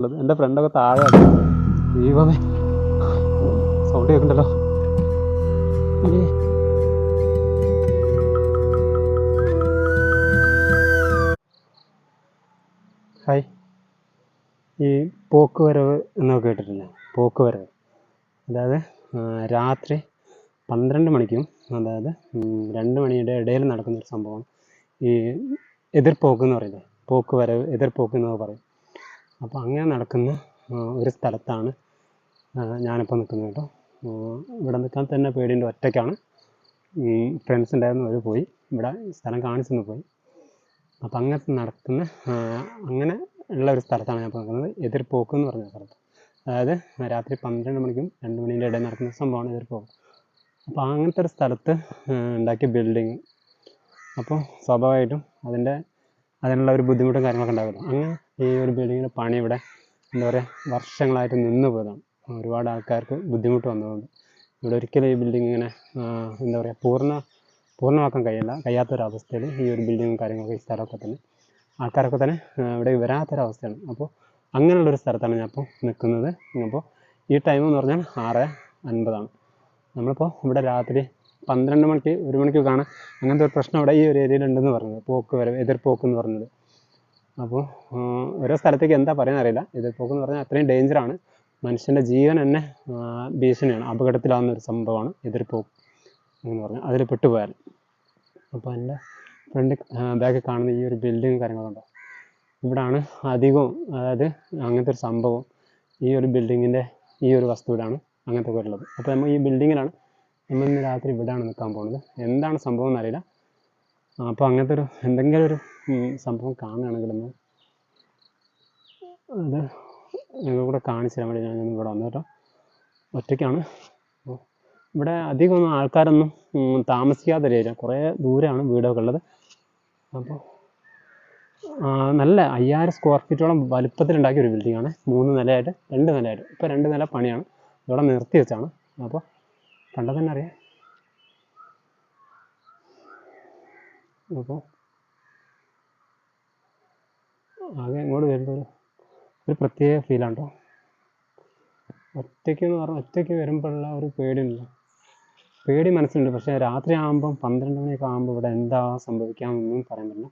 ഉള്ളത്. എന്റെ ഫ്രണ്ടൊക്കെ താഴെ ദൈവമേ. സൗണ്ട് കേൾക്കണ്ടല്ലോ. ഹായ്. ഈ പോക്ക് വരവ് എന്നൊക്കെ കേട്ടിട്ടില്ലേ? പോക്ക് വരവ്. അതായത് രാത്രി പന്ത്രണ്ട് മണിക്കും അതായത് രണ്ട് മണിയുടെ ഇടയിൽ നടക്കുന്ന ഒരു ഈ എതിർപോക്ക് എന്ന് പറയുന്നത്. പോക്ക് വരവ് എതിർപോക്ക് എന്നൊക്കെ പറയും. അപ്പോൾ അങ്ങനെ നടക്കുന്ന ഒരു സ്ഥലത്താണ് ഞാനിപ്പോൾ നിൽക്കുന്നത് കേട്ടോ. ഇവിടെ നിൽക്കാൻ തന്നെ പേടിയുണ്ട് ഒറ്റയ്ക്കാണ്. ഫ്രണ്ട്സ് ഉണ്ടായിരുന്നു അവർ പോയി. ഇവിടെ സ്ഥലം കാണിച്ചെന്ന് പോയി. അപ്പോൾ അങ്ങനത്തെ നടക്കുന്ന അങ്ങനെ ഉള്ള ഒരു സ്ഥലത്താണ് ഞാൻ നിൽക്കുന്നത്. എതിർപോക്ക് എന്ന് പറഞ്ഞ സ്ഥലത്ത്. അതായത് രാത്രി പന്ത്രണ്ട് മണിക്കും രണ്ട് മണീന്റെ ഇടയിൽ നടക്കുന്ന സംഭവമാണ് എതിർപോക്ക്. അപ്പോൾ അങ്ങനത്തെ ഒരു സ്ഥലത്ത് ഉണ്ടാക്കിയ ബിൽഡിങ് അപ്പോൾ സ്വാഭാവികമായിട്ടും അതിന്റെ അതിനുള്ള ഒരു ബുദ്ധിമുട്ടും കാര്യങ്ങളൊക്കെ ഉണ്ടാകുമല്ലോ അങ്ങനെ ഈ ഒരു ബിൽഡിങ്ങിന്റെ പണി ഇവിടെ എന്താ പറയുക വർഷങ്ങളായിട്ട് നിന്ന് പോയതാണ്. ഒരുപാട് ആൾക്കാർക്ക് ബുദ്ധിമുട്ട് വന്നതുകൊണ്ട്. ഇവിടെ ഒരിക്കലും ഈ ബിൽഡിംഗ് ഇങ്ങനെ എന്താ പറയുക പൂർണ പൂർണമാക്കാൻ കഴിയില്ല. കഴിയാത്തൊരവസ്ഥയിൽ ഈ ഒരു ബിൽഡിങ്ങും കാര്യങ്ങളൊക്കെ ഈ സ്ഥലമൊക്കെ തന്നെ ആൾക്കാരൊക്കെ തന്നെ ഇവിടെ വരാത്തൊരവസ്ഥയാണ്. അപ്പോൾ അങ്ങനെയുള്ളൊരു സ്ഥലത്താണ് ഞാൻ ഇപ്പോൾ നിൽക്കുന്നത് അപ്പോൾ ഈ ടൈം എന്ന് പറഞ്ഞാൽ ആറ് അൻപതാണ്. നമ്മളിപ്പോൾ ഇവിടെ രാത്രി പന്ത്രണ്ട് മണിക്ക് ഒരു മണിക്ക് കാണാൻ അങ്ങനത്തെ ഒരു പ്രശ്നം ഇവിടെ ഈ ഒരു ഏരിയയിൽ ഉണ്ടെന്ന് പറഞ്ഞത്. പോക്ക് വരവ് എതിർപോക്ക് എന്ന് പറഞ്ഞത്. അപ്പോൾ ഓരോ സ്ഥലത്തേക്ക് എന്താ പറയുന്നത് അറിയില്ല. ഇത് എന്ന് പറഞ്ഞാൽ അത്രയും ഡേഞ്ചറാണ് മനുഷ്യന്റെ ജീവൻ തന്നെ ഭീഷണിയാണ് അപകടത്തിലാവുന്ന ഒരു സംഭവമാണ് എതിർപോക്ക് എന്ന് പറഞ്ഞാൽ. അതിൽ പെട്ടുപോയാൽ. അപ്പോൾ എന്റെ ഫ്രണ്ട് ബാക്കിൽ കാണുന്ന ഈ ഒരു ബിൽഡിങ് കാര്യങ്ങളുണ്ടോ ഇവിടാണ് അധികവും അതായത് അങ്ങനത്തെ ഒരു സംഭവം ഈ ഒരു ബിൽഡിങ്ങിന്റെ ഈ ഒരു വസ്തുവിലാണ് അങ്ങനത്തെ ഉള്ളത് അപ്പോൾ നമ്മൾ ഈ ബിൽഡിങ്ങിലാണ് നമ്മൾ ഇന്ന് രാത്രി ഇവിടെയാണ് നിൽക്കാൻ പോകുന്നത്. എന്താണ് സംഭവം എന്നറിയില്ല അപ്പോൾ അങ്ങനത്തെ ഒരു എന്തെങ്കിലും ഒരു സംഭവം കാണുകയാണെങ്കിൽ ഒന്ന് അത് ഞങ്ങൾ കൂടെ കാണിച്ചു തരാൻ വേണ്ടി ഞാൻ ഇവിടെ വന്നു കേട്ടോ ഒറ്റയ്ക്കാണ്. അപ്പോൾ ഇവിടെ അധികമൊന്നും ആൾക്കാരൊന്നും താമസിക്കാത്ത ഒരു കുറേ ദൂരെയാണ് വീടൊക്കെ ഉള്ളത്. അപ്പോൾ നല്ല അയ്യായിരം സ്ക്വയർ ഫീറ്റോളം വലുപ്പത്തിലുണ്ടാക്കിയ ഒരു ബിൽഡിംഗ് ആണ്. മൂന്ന് നിലയായിട്ട് രണ്ട് നിലയായിട്ട്. ഇപ്പോൾ രണ്ട് നില പണിയാണ്. ഇവിടെ നിർത്തി വെച്ചാണ്. അപ്പോൾ കണ്ടതന്നെ അറിയാം. അപ്പോൾ ആകെ ഇങ്ങോട്ട് വരുമ്പോൾ ഒരു പ്രത്യേക ഫീലാണ് കേട്ടോ ഒറ്റയ്ക്ക് എന്ന് പറഞ്ഞാൽ ഒറ്റയ്ക്ക് വരുമ്പോഴുള്ള ഒരു പേടിയുണ്ട് പേടി മനസ്സിലുണ്ട്. പക്ഷേ രാത്രി ആകുമ്പം പന്ത്രണ്ട് മണിയൊക്കെ ആകുമ്പോൾ ഇവിടെ എന്താ സംഭവിക്കാമെന്നൊന്നും പറയാൻ പറ്റില്ല.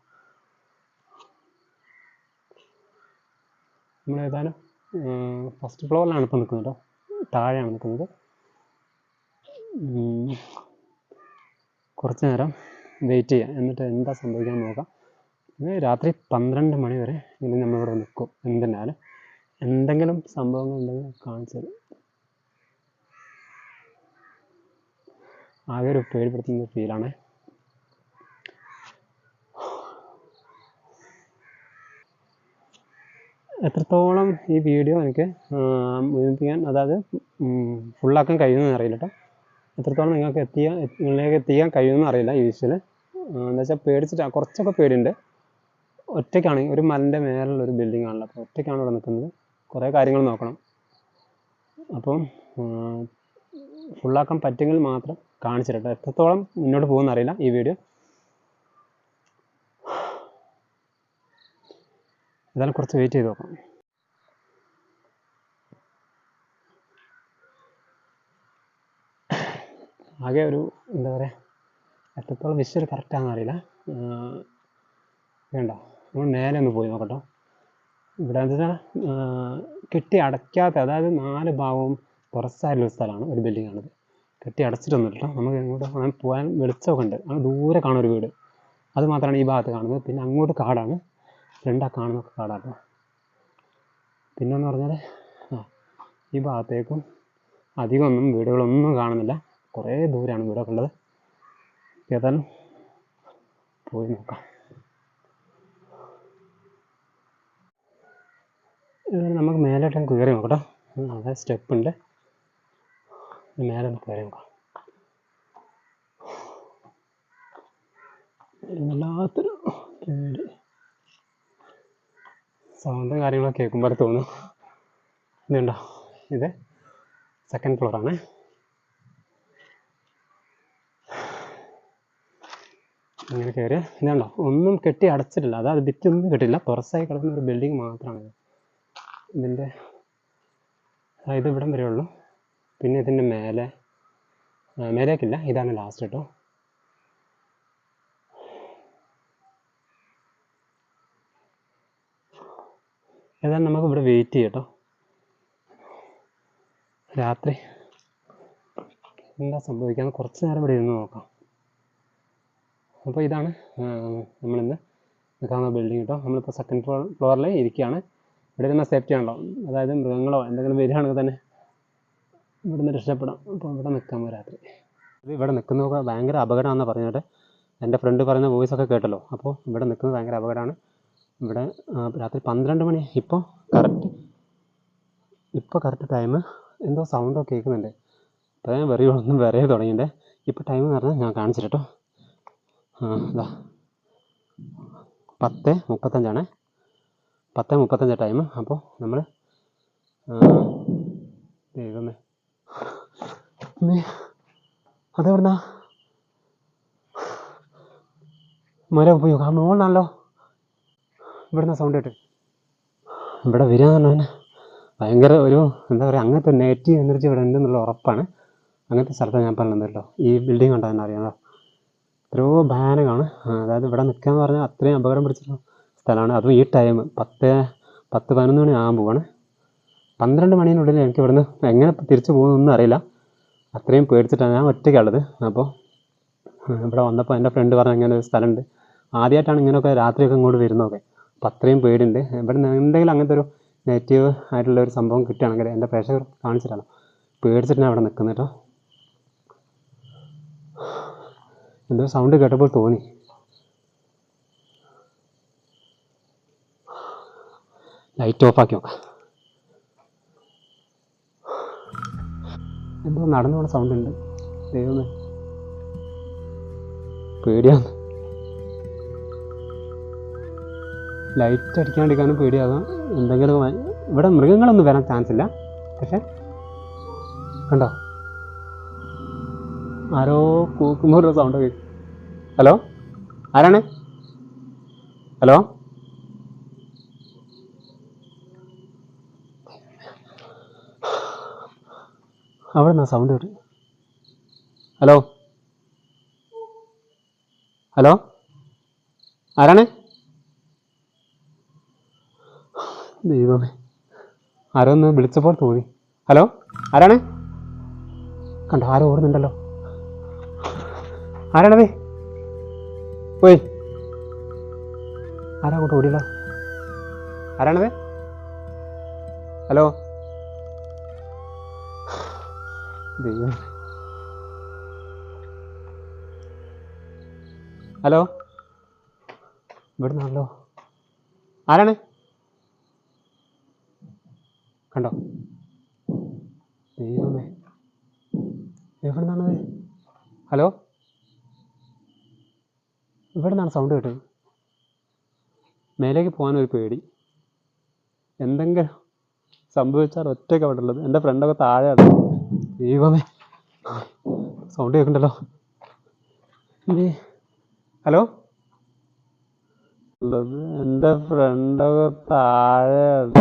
നമ്മൾ ഏതായാലും ഫസ്റ്റ് ഫ്ലോറിലാണ് ഇപ്പോൾ നിൽക്കുന്നത് കേട്ടോ താഴെയാണ് നിൽക്കുന്നത് കുറച്ച് നേരം വെയിറ്റ് ചെയ്യാം. എന്നിട്ട് എന്താ സംഭവിക്കാൻ നോക്കാം. രാത്രി പന്ത്രണ്ട് മണി വരെ ഇനി നമ്മളിവിടെ നിൽക്കും എന്തിനാലും എന്തെങ്കിലും സംഭവങ്ങൾ ഉണ്ടെങ്കിൽ കാണിച്ചു തരും. ആകെ ഒരു പേടിപ്പെടുത്തുന്ന ഫീലാണ് എത്രത്തോളം ഈ വീഡിയോ എനിക്ക് മുഴുമിപ്പിക്കാൻ അതായത് ഫുള്ളാക്കാൻ കഴിയുമെന്ന് അറിയില്ല കേട്ടോ എത്രത്തോളം നിങ്ങൾക്ക് എത്തിയാൽ നിങ്ങളിലേക്ക് എത്തിക്കാൻ കഴിയുമെന്ന് അറിയില്ല ഈ വിഷ്വൽ എന്താ വെച്ചാൽ പേടിച്ചിട്ട് കുറച്ചൊക്കെ പേടിയുണ്ട്. ഒറ്റയ്ക്കാണ് ഒരു മലന്റെ മേലുള്ള ഒരു ബിൽഡിംഗ് ആണല്ലോ. അപ്പോൾ ഒറ്റയ്ക്കാണ് ഇവിടെ നിൽക്കുന്നത് കുറേ കാര്യങ്ങൾ നോക്കണം. അപ്പം ഫുള്ളാക്കാൻ പറ്റുമെങ്കിൽ മാത്രം കാണിച്ചു എത്രത്തോളം മുന്നോട്ട് പോകുമെന്ന് അറിയില്ല ഈ വീഡിയോ എന്തായാലും കുറച്ച് വെയിറ്റ് ചെയ്ത് നോക്കാം. ആകെ ഒരു എന്താ പറയുക എത്രത്തോളം വിഷ്വൽ കറക്റ്റാണെന്ന് അറിയില്ല. വേണ്ട നമ്മൾ നേരെ ഒന്ന് പോയി നോക്കട്ടോ. ഇവിടെ എന്താ കെട്ടി അടയ്ക്കാത്ത അതായത് നാല് ഭാഗവും തുറസായിട്ടുള്ള സ്ഥലമാണ് ഒരു ബിൽഡിംഗ് ആണത്. കെട്ടി അടച്ചിട്ടൊന്നുമില്ല കേട്ടോ. നമുക്ക് ഇങ്ങോട്ട് വേണം പോകാൻ വെളിച്ചമൊക്കെ ഉണ്ട്. അങ്ങനെ ദൂരെ കാണുന്ന ഒരു വീട്. അത് മാത്രമാണ് ഈ ഭാഗത്ത് കാണുന്നത്. പിന്നെ അങ്ങോട്ട് കാടാണ്. രണ്ടാ കാണുന്ന കാണുന്നൊക്കെ കാടാണ് പിന്നെന്ന് പറഞ്ഞാൽ ആ ഈ ഭാഗത്തേക്കും അധികമൊന്നും വീടുകളൊന്നും കാണുന്നില്ല. കുറേ ദൂരമാണ് വീടൊക്കെ ഉള്ളത്. ഏതായാലും പോയി നോക്കാം നമുക്ക് മേലോട്ട് കയറി നോക്കട്ടോ അതെ സ്റ്റെപ്പ് ഉണ്ട് മേലെ ഒന്ന് കയറി നോക്കാം വല്ലാത്തൊരു പേടി സൗണ്ടും കാര്യങ്ങളൊക്കെ കേൾക്കുമ്പോൾ തോന്നും ഇതുണ്ടോ ഇത് സെക്കൻഡ് ഫ്ലോറാണ് അങ്ങനെ കയറി കണ്ടോ ഒന്നും കെട്ടി അടച്ചിട്ടില്ല. അതായത് ഭിത്തി ഒന്നും കെട്ടില്ല. തുറസായി കിടക്കുന്ന ഒരു ബിൽഡിംഗ് മാത്രമാണ് ഇതിന്റെ ഇത് ഇവിടം വരെ ഉള്ളൂ. പിന്നെ ഇതിന്റെ മേലെ മേലേക്കില്ല. ഇതാണ് ലാസ്റ്റ് കേട്ടോ ഏതായാലും നമുക്ക് ഇവിടെ വെയിറ്റ് ചെയ്യട്ടോ രാത്രി. എന്താ സംഭവിക്കാന്ന് കുറച്ച് നേരം ഇവിടെ ഇരുന്ന് നോക്കാം. അപ്പോൾ ഇതാണ് നമ്മളിന്ന് നിൽക്കാവുന്ന ബിൽഡിംഗ് കേട്ടോ നമ്മളിപ്പോൾ സെക്കൻഡ് ഫ്ലോർ ഫ്ലോറിൽ ഇരിക്കുകയാണ്. ഇവിടെ ഇരുന്ന സേഫ്റ്റി ആണല്ലോ. അതായത് മൃഗങ്ങളോ എന്തെങ്കിലും വരികയാണെങ്കിൽ തന്നെ ഇവിടുന്ന് രക്ഷപ്പെടാം. അപ്പോൾ ഇവിടെ നിൽക്കാൻ രാത്രി. ഇത് ഇവിടെ നിൽക്കുന്നതൊക്കെ ഭയങ്കര അപകടമാണെന്ന് പറഞ്ഞിട്ട് എന്റെ ഫ്രണ്ട് പറയുന്ന വോയിസ് ഒക്കെ കേട്ടല്ലോ. അപ്പോൾ ഇവിടെ നിൽക്കുന്നത് ഭയങ്കര അപകടമാണ്. ഇവിടെ രാത്രി പന്ത്രണ്ട് മണി. ഇപ്പോൾ കറക്റ്റ് ഇപ്പോൾ കറക്റ്റ് ടൈം എന്തോ സൗണ്ടൊക്കെ കേൾക്കുന്നുണ്ട്. അപ്പോൾ ഞാൻ വെറിയ ഒന്നും വരയെ തുടങ്ങിയിട്ടുണ്ട്. ഇപ്പോൾ ടൈം എന്ന് പറഞ്ഞാൽ ഞാൻ കാണിച്ചിട്ടോ ഇതാ പത്ത് മുപ്പത്തഞ്ചാണ്. പത്ത് മുപ്പത്തഞ്ച് ടൈം അപ്പോൾ നമ്മൾ ദൈവമേ അതെവിടുന്നാ? മര പോയി ആ മോളാണല്ലോ ഇവിടുന്ന് സൗണ്ട് കേട്ട്. ഇവിടെ വരിക എന്ന് പറഞ്ഞാൽ ഭയങ്കര ഒരു എന്താ പറയുക അങ്ങനത്തെ നെഗറ്റീവ് എനർജി ഇവിടെ ഉണ്ടെന്നുള്ള ഉറപ്പാണ്. അങ്ങനത്തെ സ്ഥലത്ത് ഞാൻ പറഞ്ഞത് കേട്ടോ. ഈ ബിൽഡിംഗ് ഉണ്ടോ തന്നെ അറിയാമല്ലോ എത്രയോ ഭയാനകമാണ്. അതായത് ഇവിടെ നിൽക്കുക എന്ന് പറഞ്ഞാൽ അത്രയും അപകടം പിടിച്ച സ്ഥലമാണ്. അതും ഈ ടൈം പത്ത് പത്ത് പതിനൊന്ന് മണി ആകാൻ പോവാണ് പന്ത്രണ്ട് മണീനുള്ളിൽ എനിക്ക് ഇവിടുന്ന് എങ്ങനെ തിരിച്ചു പോകുന്നൊന്നും അറിയില്ല. അത്രയും പേടിച്ചിട്ടാണ് ഞാൻ ഒറ്റയ്ക്കുള്ളത്. അപ്പോൾ ഇവിടെ വന്നപ്പോൾ എന്റെ ഫ്രണ്ട് പറഞ്ഞ ഇങ്ങനെ ഒരു സ്ഥലമുണ്ട്. ആദ്യമായിട്ടാണ് ഇങ്ങനെയൊക്കെ രാത്രിയൊക്കെ ഇങ്ങോട്ട് വരുന്നതൊക്കെ. അപ്പം അത്രയും പേടിയുണ്ട്. ഇവിടെ നിന്ന് എന്തെങ്കിലും അങ്ങനത്തെ ഒരു നെഗറ്റീവ് ആയിട്ടുള്ള ഒരു സംഭവം കിട്ടുകയാണെങ്കിൽ എന്റെ പ്രേക്ഷകർ കാണിച്ചിട്ടാണ്. പേടിച്ചിട്ടാണ് അവിടെ നിൽക്കുന്നത് കേട്ടോ. എന്തോ സൗണ്ട് കേട്ടപ്പോൾ തോന്നി. ലൈറ്റ് ഓഫ് ആക്കി നോക്കാം. എന്തോ നടന്നു പോണ സൗണ്ട് ഉണ്ട്. ദൈവമേ. പേടിയാണ്. ലൈറ്റ് അടിക്കാണ്ടിരിക്കാനും പേടിയാകാം. എന്തെങ്കിലും ഇവിടെ മൃഗങ്ങളൊന്നും വരാൻ ചാൻസ് ഇല്ല. പക്ഷെ കണ്ടോ? ആരോ കൂക്കുമ്പോൾ സൗണ്ട് കേൾക്കും ഹലോ? ആരാണ്? ഹലോ? അവിടെ നിന്നാ സൗണ്ട് കിട്ടി. ഹലോ? ഹലോ? ആരാണ്? ദൈവമേ. ആരോ ഒന്ന് വിളിച്ചപ്പോൾ തോന്നി. ഹലോ? ആരാണ്? കണ്ടോ ആരോ ഓടുന്നുണ്ടല്ലോ. ആരാണത്? പോയി. ആരാ അങ്ങോട്ട് ഓടിയല്ലോ ആരാണത്? ഹലോ? ദൈവം ഹലോ? ഇവിടുന്നാണല്ലോ ആരാണ്? കണ്ടോ? ദൈവമേ. എവിടുന്നാണത്? ഹലോ? ഇവിടെ നിന്നാണ് സൗണ്ട് കേട്ടത്. മേലേക്ക് ഒരു പേടി. എന്തെങ്കിലും സംഭവിച്ചാൽ ഒറ്റയ്ക്ക് അവിടെ ഉള്ളത്. എന്റെ ഫ്രണ്ടൊക്കെ താഴെയാണ് ദൈവമേ. സൗണ്ട് കേൾക്കണ്ടല്ലോ. ഹലോ? ഉള്ളത് എന്റെ ഫ്രണ്ടൊക്കെ താഴെയാണ്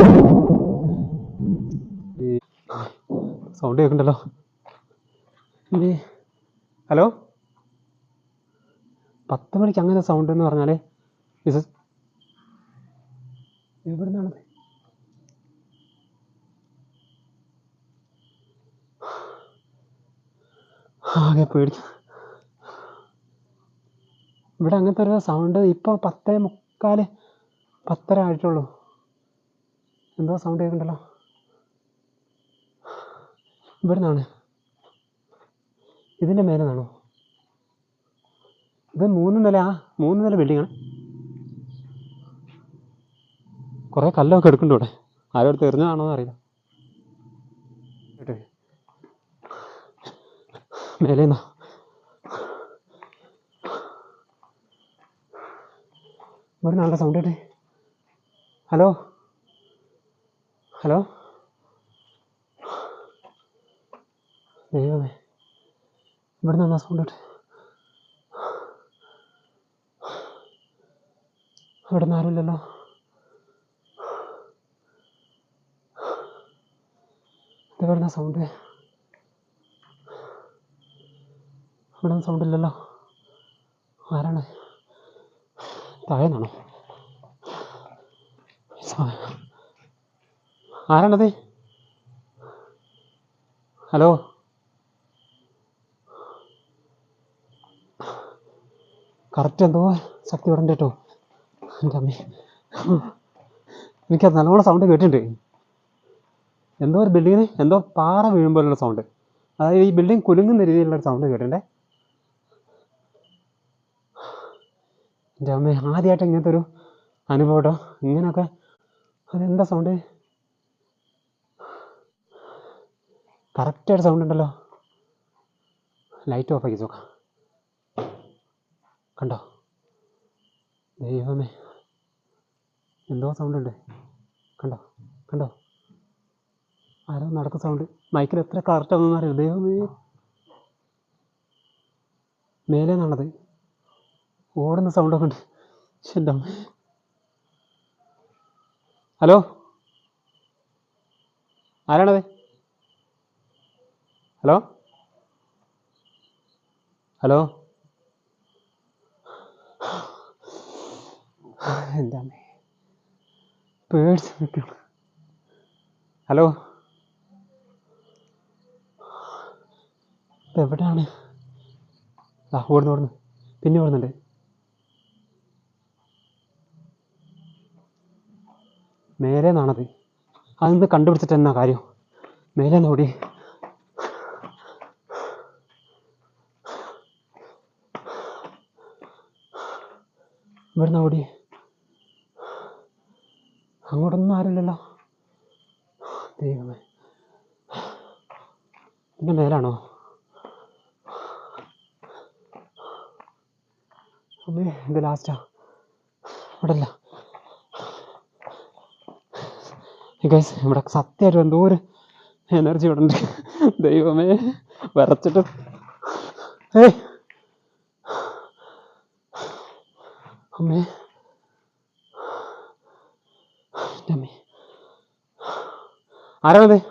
സൗണ്ട് കേൾക്കണ്ടല്ലോ. ഹലോ? പത്ത് മണിക്ക് അങ്ങനെ സൗണ്ട് എന്ന് പറഞ്ഞാലേ? ഇത് എവിടുന്നാണത്? ആകെ പേടിക്കും ഇവിടെ അങ്ങനത്തെ ഒരു സൗണ്ട് ഇപ്പോൾ പത്തേ മുക്കാൽ പത്തര ആയിട്ടുള്ളൂ. എന്തോ സൗണ്ട് കേൾക്കണ്ടല്ലോ. ഇവിടുന്നാണ്. ഇതിന്റെ മേലെ നിന്നാണോ? ഇത് മൂന്ന് നില ആ മൂന്ന് നില ബിൽഡിംഗ് ആണ്. കുറേ കല്ലൊക്കെ എടുക്കുന്നുണ്ട് ഇവിടെ. ആരോട് തീർന്നതാണോ എറിഞ്ഞതാണോ എന്ന് അറിയില്ല. കേട്ടോ മേലെ നിന്നോ? ഇവിടെ നല്ല സൗണ്ട് കേട്ടേ. ഹലോ? ഹലോ? ദൈവമേ. ഇവിടെ നിന്നാ സൗണ്ട് കേട്ടെ. ഇവിടെ നിന്ന് ആരുമില്ലല്ലോ ഇത് വരുന്ന സൗണ്ട് ഇവിടെ സൗണ്ട് ഇല്ലല്ലോ. ആരാണ്? താഴെന്നാണോ ആരാണത്? ഹലോ? കറക്റ്റ് എന്തോ ശക്തി കേട്ടോ എന്റെ അമ്മേ എനിക്കത് നല്ലോണം സൗണ്ട് കേട്ടിട്ടുണ്ട്. എന്തോ ഒരു ബിൽഡിങ്ങിന് എന്തോ പാറ വീഴുമ്പോഴുള്ള സൗണ്ട് അതായത് ഈ ബിൽഡിംഗ് കുലുങ്ങുന്ന രീതിയിലുള്ള ഒരു സൗണ്ട് കേട്ടിട്ടുണ്ടേ. എന്റെ അമ്മ ആദ്യമായിട്ട് ഇങ്ങനത്തെ ഒരു അനുഭവം കേട്ടോ ഇങ്ങനെയൊക്കെ. അതെന്താ സൗണ്ട് കറക്റ്റായിട്ട് സൗണ്ട് ഉണ്ടല്ലോ. ലൈറ്റ് ഓഫ് ആക്കി നോക്കാം കണ്ടോ? ദൈവമേ. എന്തോ സൗണ്ട് ഉണ്ട്. കണ്ടോ? കണ്ടോ? ആരോ നടക്ക സൗണ്ട് മൈക്കിൽ എത്ര കറക്റ്റ് ആണെന്ന് അറിയാം? ദൈവമേ. മേലെ നടന്നത് ഓടുന്ന സൗണ്ടൊക്കെ ഉണ്ട് എന്താ ഹലോ? ആരാണത്? ഹലോ? ഹലോ? അമ്മേ. പേടിച്ച് നിൽക്കണം ഹലോ? എവിടെയാണ്? ആ ഓടുന്നു ഓടുന്നു. പിന്നെ ഓടുന്നുണ്ട്. മേലെ നിന്നാണത് അതൊന്ന് കണ്ടുപിടിച്ചിട്ട് എന്നാ കാര്യം? മേലെ നോടി ഇവിടെ ഇവിടുന്ന് ഓടി. അങ്ങോട്ടൊന്നും ആരുമില്ലല്ലോ. ദൈവമേ. എന്റെ മേലാണോ? അമ്മേ ഇത് ലാസ്റ്റാ. ഇവിടെ അല്ല ഗൈസ് ഇവിടെ സത്യമായിട്ട് എന്തോ ഒരു എനർജി ഇവിടെ ഉണ്ട്. ദൈവമേ വരച്ചിട്ട്. ഏയ് അമ്മേ എന്റെ അമ്മേ ആരാണത്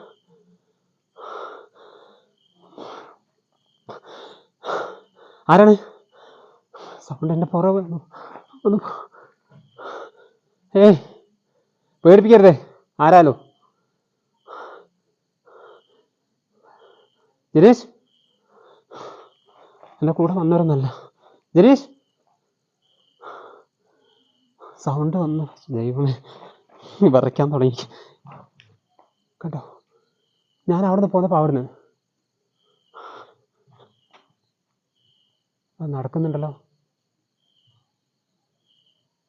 ആരാണ്? സൗണ്ട് എന്റെ പുറകെ. ഒന്ന് ഏയ് പേടിപ്പിക്കരുതേ. ആരാലോ? ജനീഷ് എന്റെ കൂടെ വന്നവരൊന്നല്ല ജനീഷ് സൗണ്ട് വന്നു. ദൈവമേ വിറയ്ക്കാൻ തുടങ്ങി. കേട്ടോ ഞാൻ അവിടെ നിന്ന് പോന്നപ്പോൾ അവിടുന്ന്. അത് നടക്കുന്നുണ്ടല്ലോ.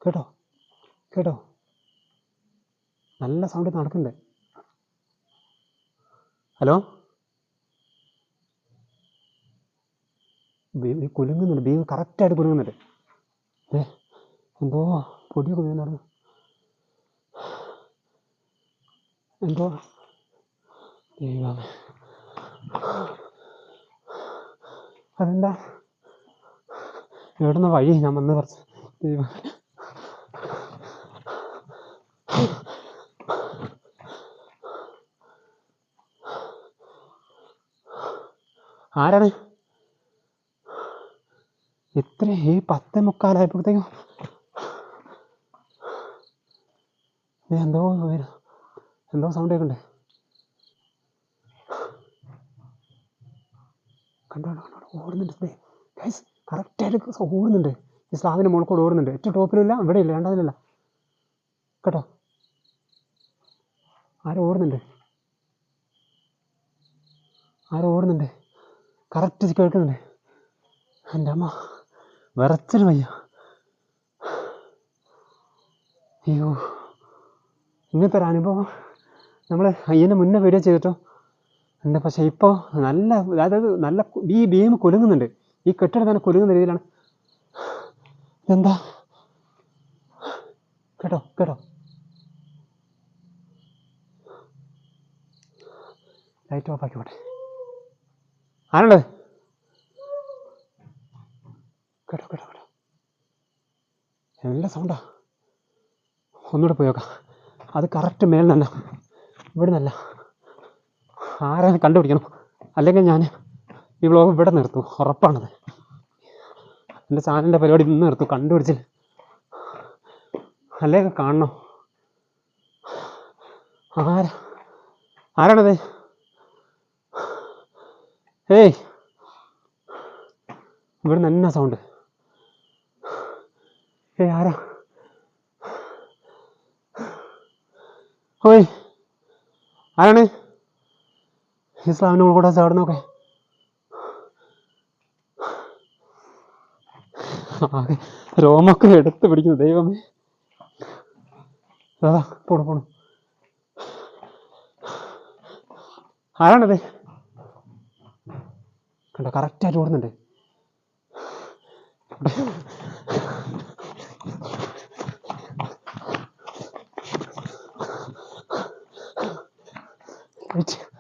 കേട്ടോ? കേട്ടോ? നല്ല സൗണ്ട് നടക്കുന്നുണ്ട്. ഹലോ? ബീവി കുലുങ്ങുന്നുണ്ട്. ബീവ് കറക്റ്റായിട്ട് കുലുങ്ങുന്നുണ്ട്. ഏ എന്തോ പൊടിയൊക്കെ വീണ് നടന്നു എന്തോ ദൈവമേ അതെന്താ? എവിടുന്ന വഴി? ഞാൻ വന്ന് കുറച്ച് ദൈവം. ആരാണ്? ഇത്ര ഈ പത്ത് മുക്കാലായപ്പോഴത്തേക്കും എന്തോ. എന്തോ സൗണ്ട് കേൾക്കണ്ടേ കണ്ടോ കണ്ടോ, കണ്ടോ ഓടുന്നുണ്ട്. ഗൈസ് കറക്റ്റായിട്ട് ഓടുന്നുണ്ട് ഈ സ്ലാവിന്റെ മുകളിൽ കൂടെ ഓടുന്നുണ്ട്. ഏറ്റവും ടോപ്പിലില്ല ഇവിടെ ഇല്ല രണ്ടാമതിലില്ല കേട്ടോ? ആരോ ഓടുന്നുണ്ട്? ആരോ ഓടുന്നുണ്ട്? കറക്റ്റ് കേൾക്കുന്നുണ്ട്. എന്റെ അമ്മ വിറച്ചിന് വയ്യ അയ്യോ ഇങ്ങനത്തെ ഒരു അനുഭവം. നമ്മൾ ഇതിന് മുന്നേ വീഡിയോ ചെയ്തിട്ടോ? ഉണ്ട്. പക്ഷേ ഇപ്പോൾ നല്ല അതായത് നല്ല ഈ ഭീമ് കുലുങ്ങുന്നുണ്ട്. ഈ കെട്ടിടം തന്നെ കുലുങ്ങുന്ന രീതിയിലാണ്. എന്താ കേട്ടോ കേട്ടോ. ലൈറ്റ് ഓഫ് ആക്കി പോട്ടെ ആരുള്ളത് കേട്ടോ കേട്ടോ കേട്ടോ. നല്ല സൗണ്ടാ ഒന്നുകൂടെ പോയി നോക്കാം. അത് കറക്റ്റ് മേൽ നല്ല ഇവിടെ നിന്നല്ല ആരാണ് കണ്ടുപിടിക്കണം? അല്ലെങ്കിൽ ഞാൻ ഈ വ്ളോഗ് ഇവിടെ നിർത്തും. ഉറപ്പാണത്. എന്റെ ചാനലിന്റെ പരിപാടി ഇന്ന് നിർത്തും. കണ്ടുപിടിച്ചില്ല അല്ലെങ്കിൽ കാണണം. ആരാ? ആരാണത്? ഏയ്. ഇവിടുന്ന് എന്നാ സൗണ്ട് ഏ ആരാ? ഓയ്. ആരാണ്? ഇസ്ലാമിന്റെ കൂടെ ചാടുന്നൊക്കെ ആകെ രോമൊക്കെ എടുത്ത് പിടിക്കുന്നു ദൈവമേ. അതാ പോണു പോണു. ആരാണത് കണ്ടോ കറക്റ്റായിട്ട് ഓടുന്നുണ്ട്. Wait.